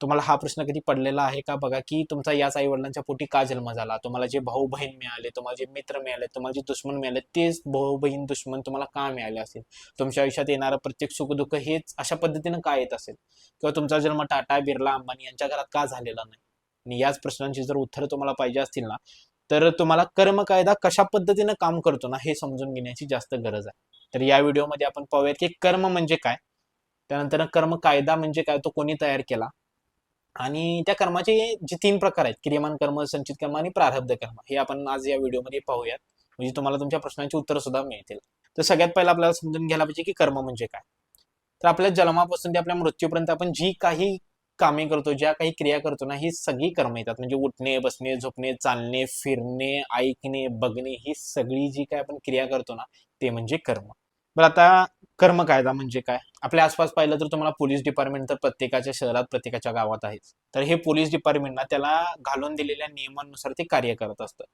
तुम्हाला हा प्रश्न कधी पडलेला आहे का? बघा की तुमचा याच आई वडिलांच्या पोटी का जन्म झाला? तुम्हाला जे भाऊ बहीण मिळाले तुम्हाला जे मित्र मिळाले तुम्हाला जे दुश्मन मिळाले तेच भाऊ बहीण दुश्मन तुम्हाला का मिळाले असेल? तुमच्या आयुष्यात येणारं प्रत्येक सुखदुःख हेच अशा पद्धतीनं का येत असेल? किंवा तुमचा जन्म टाटा बिर्ला अंबानी यांच्या घरात का झालेला नाही? आणि याच प्रश्नांची जर उत्तरं तुम्हाला पाहिजे असतील ना तर तुम्हाला कर्म कायदा कशा पद्धतीनं काम करतो ना हे समजून घेण्याची जास्त गरज आहे. तर या व्हिडिओमध्ये आपण पाहूयात की कर्म म्हणजे काय? त्यानंतर कर्म कायदा म्हणजे काय? तो कोणी तयार केला? आणि त्या कर्माचे जे तीन प्रकार आहेत क्रियमान कर्म संचित कर्म आणि प्रारब्ध कर्म हे आपण आज या व्हिडिओमध्ये पाहूयात. म्हणजे तुम्हाला तुमच्या प्रश्नांची उत्तरं सुद्धा मिळतील. तर सगळ्यात पहिला आपल्याला समजून घ्यायला पाहिजे की कर्म म्हणजे काय. तर आपल्या जन्मापासून ते आपल्या मृत्यूपर्यंत आपण जी काही कामे करतो ज्या काही क्रिया करतो ना ही सगळी कर्म येतात. म्हणजे उठणे बसणे झोपणे चालणे फिरणे ऐकणे बघणे ही सगळी जी काय आपण क्रिया करतो ना ते म्हणजे कर्म. बरं आता कर्म कायदा म्हणजे काय? आपल्या आसपास पाहिलं तर तुम्हाला पोलीस डिपार्टमेंट तर प्रत्येकाच्या शहरात प्रत्येकाच्या गावात आहेच. तर हे पोलीस डिपार्टमेंटना त्याला घालून दिलेल्या नियमांनुसार ते कार्य करत असतं.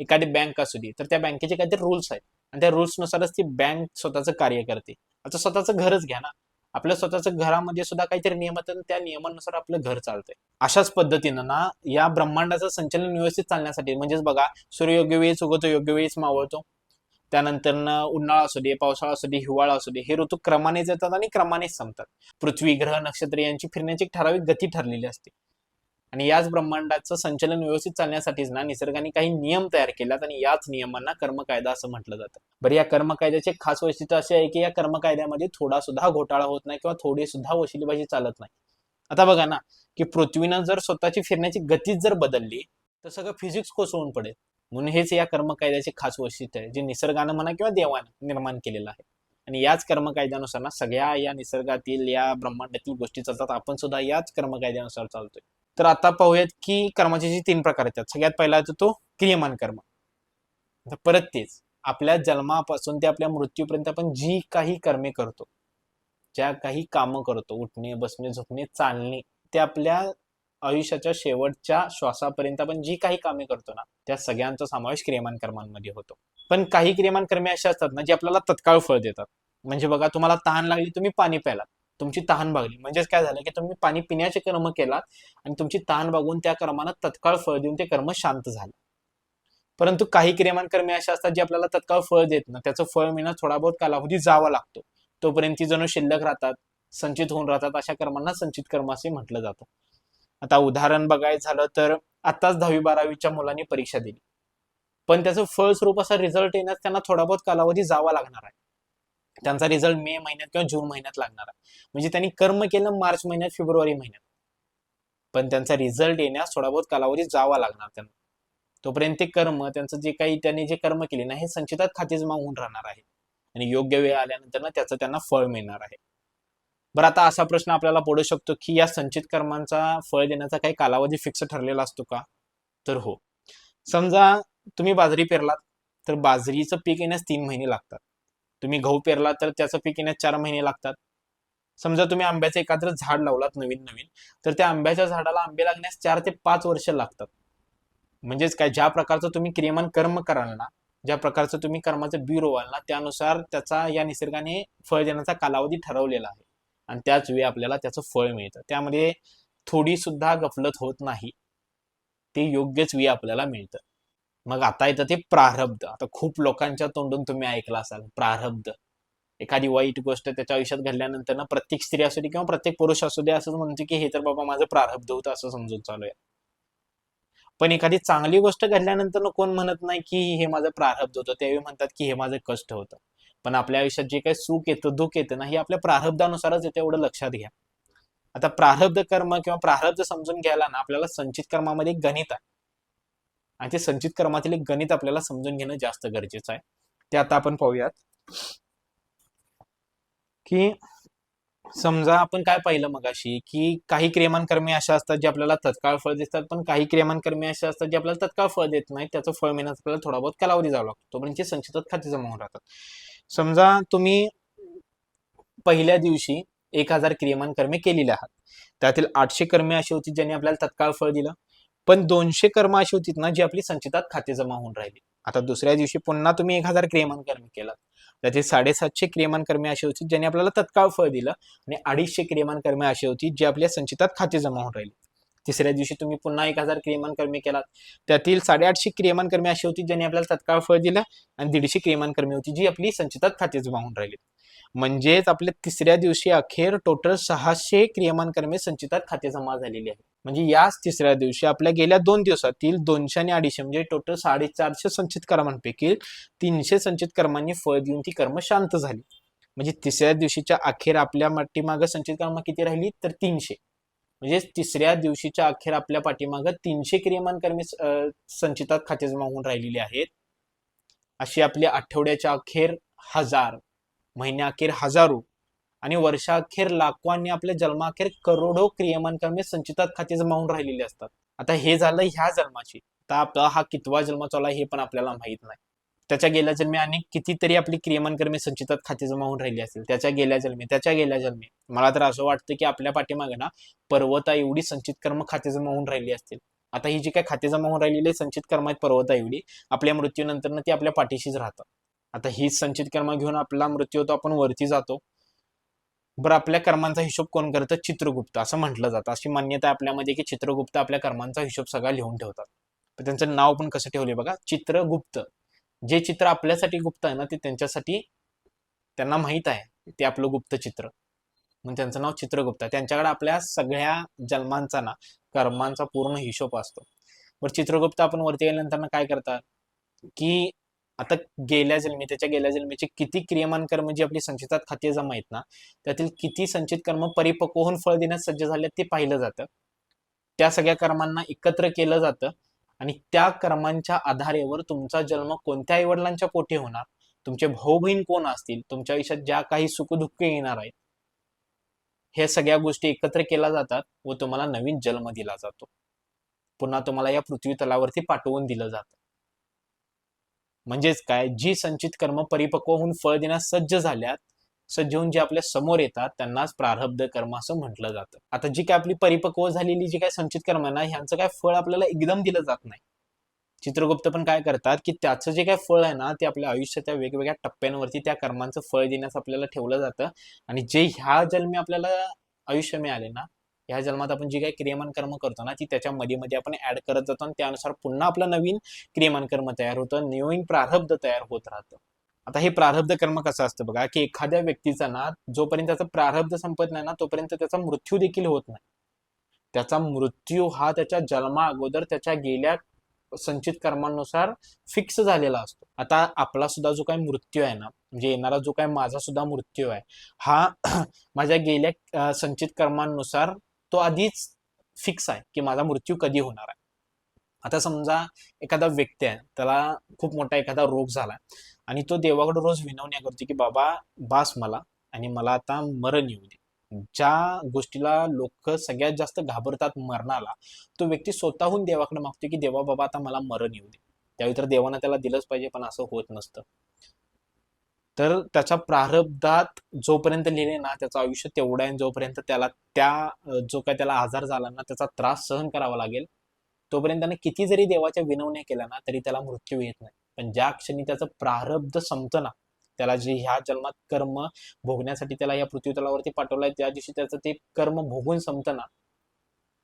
एखादी बँक असू दे तर त्या बँकेचे काहीतरी रूल्स आहेत. आणि त्या रुल्सनुसारच ती बँक स्वतःचं कार्य करते. आता स्वतःचं घरच घ्या ना. आपल्या स्वतःच्या घरामध्ये सुद्धा काहीतरी नियम आहेत आणि त्या नियमानुसार आपलं घर चालतंय. अशाच पद्धतीनं ना या ब्रह्मांडाचं संचलन व्यवस्थित चालण्यासाठी म्हणजेच बघा सूर्य योग्य वेळीच उगवतो योग्य वेळीच मावळतो. त्यानंतर उन्हाळा असू दे पावसाळा असू दे हिवाळा असू दे हे ऋतू क्रमानेच येतात आणि क्रमानेच संपतात. पृथ्वी ग्रह नक्षत्र यांची फिरण्याची ठराविक गती ठरलेली असते. आणि याच ब्रह्मांडाचं संचलन व्यवस्थित चालण्यासाठीच ना निसर्गाने काही नियम तयार केल्यात आणि याच नियमांना कर्म कायदा असं म्हटलं जातं. बरं या कर्म कायद्याचे खास वैशिष्ट्य असे आहे की या कर्म कायद्यामध्ये थोडा सुद्धा घोटाळा होत नाही किंवा थोडी सुद्धा वशिलीबाजी चालत नाही. आता बघा ना की पृथ्वीनं जर स्वतःची फिरण्याची गतीच जर बदलली तर सगळं फिजिक्स कोसळून पडेल. म्हणून हेच या कर्म कायद्याचे खास वैशिष्ट्य आहे जे निसर्गानं म्हणा किंवा देवानं निर्माण केलेलं आहे. आणि याच कर्म कायद्यानुसार ना सगळ्या या निसर्गातील या ब्रह्मांडातील गोष्टी चालतात आपण सुद्धा याच कर्म कायद्यानुसार चालतोय. तर आता पाहूयात की कर्माचे जे तीन प्रकार आहेत सगळ्यात पहिला येतो तो क्रियमान कर्म. आता परत तेच आपल्या जन्मापासून ते आपल्या मृत्यूपर्यंत आपण जी काही कर्मे करतो ज्या काही कामं करतो उठणे बसणे झोपणे चालणे ते आपल्या आयुष्याच्या शेवटच्या श्वासापर्यंत आपण जी काही कामे करतो ना त्या सगळ्यांचा समावेश क्रियमान कर्मांमध्ये होतो. पण काही क्रियमान कर्मे अशी असतात ना जे आपल्याला तत्काळ फळ देतात. म्हणजे बघा तुम्हाला तहान लागली तुम्ही पाणी प्याला तुमची तहान भागली. म्हणजेच काय झालं की तुम्ही पाणी पिण्याचे कर्म केलात आणि तुमची तहान भागून त्या कर्मानं तत्काळ फळ देऊन ते कर्म शांत झालं. परंतु काही क्रियमान कर्मे अशा असतात जे आपल्याला तत्काळ फळ देत ना त्याचं फळ मिळणं थोडा बहुत कालावधी जावा लागतो. तोपर्यंत ती जणू शिल्लक राहतात संचित होऊन राहतात अशा कर्मांना संचित कर्म असे म्हटलं जातं. आता उदाहरण बघायचं झालं तर आताच दहावी बारावीच्या मुलांनी परीक्षा दिली. पण त्याचं फळ स्वरूप असा रिझल्ट येण्यास त्यांना थोडा बहुत कालावधी जावा लागणार आहे. त्यांचा रिझल्ट मे महिन्यात किंवा जून महिन्यात लागणार आहे. म्हणजे त्यांनी कर्म केलं मार्च महिन्यात फेब्रुवारी महिन्यात. पण त्यांचा रिझल्ट येण्यास थोडा बहुत कालावधी जावा लागणार त्यांना. तोपर्यंत ते कर्म त्यांचं जे काही त्यांनी जे कर्म केले ना हे संचितात खाते मागून होऊन राहणार आहे. आणि योग्य वेळ आल्यानंतर ना त्याचं त्यांना फळ मिळणार आहे. बरं आता असा प्रश्न आपल्याला पडू शकतो की या संचित कर्मांचा फळ देण्याचा काही कालावधी फिक्स ठरलेला असतो का? तर हो. समजा तुम्ही बाजरी पेरलात तर बाजरीचं पीक येण्यास तीन महिने लागतात. तुम्ही गहू पेरलात तर त्याचं पीक येण्यास चार महिने लागतात. समजा तुम्ही आंब्याचं एखादं झाड लावलात नवीन नवीन तर त्या आंब्याच्या झाडाला आंबे लागण्यास चार ते पाच वर्ष लागतात. म्हणजेच काय ज्या प्रकारचं तुम्ही क्रियमान कर्म कराल ना ज्या प्रकारचं तुम्ही कर्माचं बी रोवाल ना त्यानुसार त्याचा या निसर्गाने फळ देण्याचा कालावधी ठरवलेला आहे. आणि त्याच वेळी आपल्याला त्याचं फळ मिळतं. त्यामध्ये थोडी सुद्धा गफलत होत नाही. ते योग्यच वेळी आपल्याला मिळतं. मग आता येतं ते प्रारब्ध. आता खूप लोकांच्या तोंडून तुम्ही ऐकलं असाल प्रारब्ध. एखादी वाईट गोष्ट त्याच्या आयुष्यात घडल्यानंतर ना प्रत्येक स्त्री असू दे किंवा प्रत्येक पुरुष असू दे असं म्हणते की हे तर बाबा माझं प्रारब्ध होतं असं समजून चालू आहे. पण एखादी चांगली गोष्ट घडल्यानंतर कोण म्हणत नाही की हे माझं प्रारब्ध होतं. त्यावेळी म्हणतात की हे माझं कष्ट होतं. पण आपल्या आयुष्यात जे काही सुख येतं दुःख येतं ना हे आपल्या प्रारब्धानुसारच येतं एवढं लक्षात घ्या. आता प्रारब्ध कर्म किंवा प्रारब्ध समजून घ्यायला ना आपल्याला संचित कर्मामध्ये एक गणित आहे. आणि ते संचित कर्मातील एक गणित आपल्याला समजून घेणं जास्त गरजेचं आहे. ते आता आपण पाहूयात. की समजा आपण काय पाहिलं मगाशी की काही क्रियमान कर्मे अशा असतात जे आपल्याला तत्काळ फळ देतात पण काही क्रियमान कर्मे अशा असतात जे आपल्याला तत्काळ फळ देत नाही त्याचं फळ मिळण्यास आपल्याला थोडा बहुत कालावधी जावा लागतो म्हणजे ते संचितात खाते जमा होऊन राहतात. समजा तुम्ही पहिल्या दिवशी एक हजार क्रियमान कर्मे केलेली आहात. त्यातील आठशे कर्मे अशी होती ज्यांनी आपल्याला तत्काळ फळ दिलं. पण दोनशे कर्म अशी होती ना जी आपली संचितात खाते जमा होऊन राहिली. आता दुसऱ्या दिवशी पुन्हा तुम्ही एक हजार क्रियमान कर्म केलात त्याचे साडेसातशे क्रियमान कर्मे अशी होती ज्यांनी आपल्याला तत्काळ फळ दिलं. आणि अडीचशे क्रियमान कर्मे अशी होती जी आपल्या संचितात खाते जमा होऊन राहिली. तिसऱ्या दिवशी तुम्ही पुन्हा एक हजार क्रियमान कर्मी केलात. त्यातील साडेआठशे क्रियमानकर्मी अशी होती ज्यांनी आपल्याला तत्काळ फळ दिलं आणि दीडशे क्रियमान कर्मी होती जी आपली संचितात खातेच वाहून राहिली. म्हणजेच आपल्या तिसऱ्या दिवशी अखेर टोटल सहाशे क्रियमान कर्मे संचितात खाते जमा झालेली आहे म्हणजे याच तिसऱ्या दिवशी आपल्या गेल्या दोन दिवसातील दोनशे आणि अडीचशे म्हणजे टोटल साडेचारशे संचित कर्मांपैकी तीनशे संचित कर्मांनी फळ देऊन ती कर्म शांत झाली. म्हणजे तिसऱ्या दिवशीच्या अखेर आपल्या पाठीमागं संचित कर्म किती राहिली? तर तीनशे. म्हणजे तिसऱ्या दिवशीच्या अखेर आपल्या पाठीमागं तीनशे क्रियमान कर्मी संचितात खाते जमा होऊन राहिलेली आहेत. अशी आपली आठवड्याच्या अखेर हजार महिन्याअखेर हजारो आणि वर्षाअखेर लाखो आणि आपल्या जन्माखेर करोडो क्रियमान कर्मी संचितात खाते जमा होऊन राहिलेले असतात. आता हे झालं ह्या जन्माची. आता आपला हा कितवा जन्म चालला आहे हे पण आपल्याला माहीत नाही. त्याच्या गेल्या जन्मी अनेक कितीतरी आपली क्रियमान कर्मे संचितात खाते जमा होऊन राहिली असेल त्याच्या गेल्या जन्मी त्याच्या गेल्या जन्मी. मला तर असं वाटतं की आपल्या पाठीमागे ना पर्वता एवढी संचित कर्म खाते जमा होऊन राहिली असतील. आता ही जी काय खाते जमा होऊन राहिलेली संचित कर्म आहेत पर्वता एवढी आपल्या मृत्यूनंतर ती आपल्या पाठीशीच राहतात. आता हीच संचित कर्म घेऊन आपला मृत्यू होतो आपण वरती जातो. बरं आपल्या कर्मांचा हिशोब कोण करतं? चित्रगुप्त असं म्हटलं जातं. अशी मान्यता आपल्यामध्ये की चित्रगुप्त आपल्या कर्मांचा हिशोब सगळा लिहून ठेवतात. त्यांचं नाव पण कसं ठेवले बघा? चित्रगुप्त. जे चित्र आपल्यासाठी गुप्त आहे ना ते त्यांच्यासाठी त्यांना माहीत आहे. ते आपलं गुप्त चित्र. म्हणून त्यांचं नाव चित्रगुप्त आहे. त्यांच्याकडे आपल्या सगळ्या जन्मांचा ना कर्मांचा पूर्ण हिशोब असतो. बरं चित्रगुप्त आपण वरती गेल्यानंतर ना काय करतात? की आता गेल्या जन्मी त्याच्या गेल्या जन्मीचे किती क्रियमान कर्म जी आपली संचितात खाते जमा आहेत ना त्यातील किती संचित कर्म परिपक्व होऊन फळ देण्यास सज्ज झाले ते पाहिलं जातं. त्या सगळ्या कर्मांना एकत्र केलं जातं. आणि त्या कर्मांच्या आधारेवर तुमचा जन्म कोणत्या आईवडिलांच्या पोटी होणार. तुमचे भाऊ बहीण कोण असतील? तुमच्या आयुष्यात ज्या काही सुखदुःख येणार आहेत हे सगळ्या गोष्टी एकत्र केल्या जातात व तुम्हाला नवीन जन्म दिला जातो. पुन्हा तुम्हाला या पृथ्वी तलावरती पाठवून दिलं जातं. म्हणजेच काय? जी संचित कर्म परिपक्व होऊन फळ देण्यास सज्ज झाल्यात सज्ज जे आपल्यासमोर येतात त्यांनाच प्रारब्ध कर्म असं म्हटलं जातं. आता जी काय आपली परिपक्व झालेली जी काय संचित कर्म आहे ना ह्यांचं काय फळ आपल्याला एकदम दिलं जात नाही. चित्रगुप्त पण काय करतात की त्याचं जे काय फळ आहे ना ते आपल्या आयुष्याच्या वेगवेगळ्या टप्प्यांवरती त्या कर्मांचं फळ देण्यास आपल्याला ठेवलं जातं. आणि जे ह्या जन्मी आपल्याला आयुष्य मिळाले ना ह्या जन्मात आपण जी काही क्रियमान कर्म करतो ना ती त्याच्या मध्ये मध्ये आपण ऍड करत जातो आणि त्यानुसार पुन्हा आपलं नवीन क्रियमान कर्म तयार होतं नवीन प्रारब्ध तयार होत राहतं. आता हे प्रारब्ध कर्म कसं असतं बघा की एखाद्या व्यक्तीचा ना जोपर्यंत त्याचा प्रारब्ध संपत नाही ना तोपर्यंत त्याचा मृत्यू देखील होत नाही. त्याचा मृत्यू हा त्याच्या जन्मा अगोदर त्याच्या गेल्या संचित कर्मानुसार फिक्स झालेला असतो. आता आपला सुद्धा जो काही मृत्यू आहे ना म्हणजे येणारा जो काही माझा सुद्धा मृत्यू आहे हा माझ्या गेल्या संचित कर्मांनुसार तो आधीच फिक्स आहे की माझा मृत्यू कधी होणार आहे. आता समजा एखादा व्यक्ती आहे त्याला खूप मोठा एखादा रोग झाला आणि तो देवाकडे रोज विनवण्या करतो की बाबा बास मला आणि मला आता मरण येऊ दे. ज्या गोष्टीला लोक सगळ्यात जास्त घाबरतात मरणाला तो व्यक्ती स्वतःहून देवाकडे मागतो की देवा बाबा आता मला मरण येऊ दे. त्यावेळी तर देवानं त्याला दिलंच पाहिजे पण असं होत नसतं. तर त्याच्या प्रारब्धात जोपर्यंत लिहिले ना त्याचं आयुष्य तेवढं आहे जोपर्यंत त्याला त्या जो काय त्याला आजार झाला ना त्याचा त्रास सहन करावा लागेल तोपर्यंत त्याने किती जरी देवाच्या विनवण्या केल्या ना तरी त्याला मृत्यू येत नाही. पण ज्या क्षणी त्याचं प्रारब्ध संपतं ना त्याला जे ह्या जन्मात कर्म भोगण्यासाठी त्याला या पृथ्वीतलावरती पाठवलंय त्या दिवशी त्याचं ते कर्म भोगून संपतं ना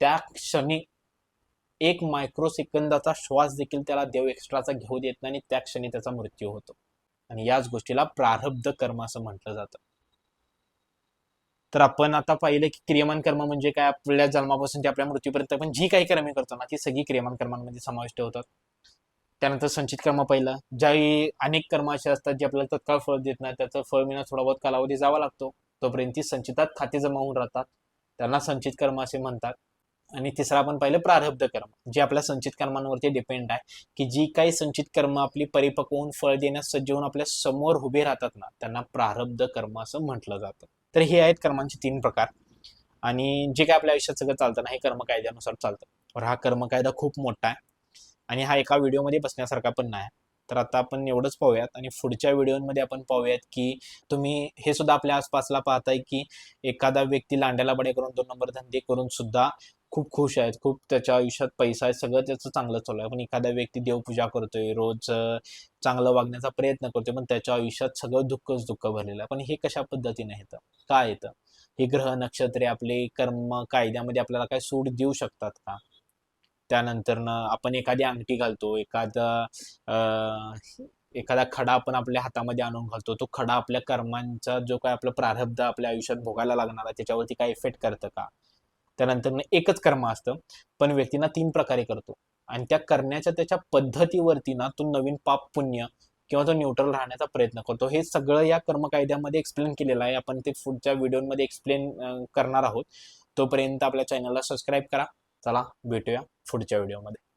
त्या क्षणी एक मायक्रो सेकंदाचा श्वास देखील त्याला देव एक्स्ट्राचा घेऊ देत नाही आणि त्या क्षणी त्याचा मृत्यू होतो. आणि याच गोष्टीला प्रारब्ध कर्म असं म्हटलं जातं. तर आपण आता पाहिलं की क्रियमान कर्म म्हणजे काय? आपल्या जन्मापासून ते आपल्या मृत्यूपर्यंत आपण जी काही कर्मे करतो ना ती सगळी क्रियमान कर्मांमध्ये समाविष्ट होतात. त्यानंतर संचित कर्म पहिलं. ज्यावेळी अनेक कर्म असे असतात जे आपल्याला तत्काळ फळ देत नाही त्याचं फळ मिळणं थोडा बहुत कालावधी जावा लागतो. तोपर्यंत ती संचितात खाते जमा होऊन राहतात. त्यांना संचित कर्म असे म्हणतात. आणि तिसरा आपण पाहिलं प्रारब्ध कर्म जे आपल्या संचित कर्मांवरती डिपेंड आहे. की जी काही संचित कर्म आपली परिपक्व होऊन फळ देण्यास सज्ज होऊन आपल्यासमोर उभे राहतात ना त्यांना प्रारब्ध कर्म असं म्हटलं जातं. तर हे आहेत कर्मांचे तीन प्रकार. आणि जे काय आपल्या आयुष्यात सगळं चालतं ना हे कर्म कायद्यानुसार चालतं. तर हा कर्म कायदा खूप मोठा आहे. आणि हा एका व्हिडिओमध्ये बसण्यासारखा पण नाही. तर आता आपण एवढंच पाहूयात आणि पुढच्या व्हिडिओमध्ये आपण पाहूयात की तुम्ही हे सुद्धा आपल्या आसपासला पाहताय की एखादा व्यक्ती लांड्याला बडे करून दोन नंबर धंदे करून सुद्धा खूप खुश आहेत खूप त्याच्या आयुष्यात पैसा आहे सगळं त्याचं चांगलं चालू आहे. पण एखादा व्यक्ती देवपूजा करतोय रोज चांगलं वागण्याचा प्रयत्न करतोय पण त्याच्या आयुष्यात सगळं दुःखच दुःख भरलेलं आहे. पण हे कशा पद्धतीने येतं? काय येतं? हे ग्रह नक्षत्रे आपले कर्म कायद्यामध्ये आपल्याला काय सूट देऊ शकतात का? त्यानंतर आपण एखादी अंगठी घालतो एखादा एखादा खडा आपण आपल्या हातामध्ये आणून घालतो तो खडा आपल्या कर्मांचा जो काय आपला प्रारब्ध आपल्या आयुष्यात भोगायला लागणार आहे त्याच्यावरती काय इफेक्ट करतं का? त्यानंतर एकच कर्म असतं पण व्यक्तींना तीन प्रकारे करतो. आणि त्या करण्याच्या त्याच्या पद्धतीवरती ना तो नवीन पाप पुण्य किंवा तो न्यूट्रल राहण्याचा प्रयत्न करतो. हे सगळं या कर्म कायद्यामध्ये एक्सप्लेन केलेलं आहे. आपण ते पुढच्या व्हिडिओमध्ये एक्सप्लेन करणार आहोत. तोपर्यंत आपल्या चॅनलला सबस्क्राईब करा. चला भेटूया पुढच्या व्हिडिओमध्ये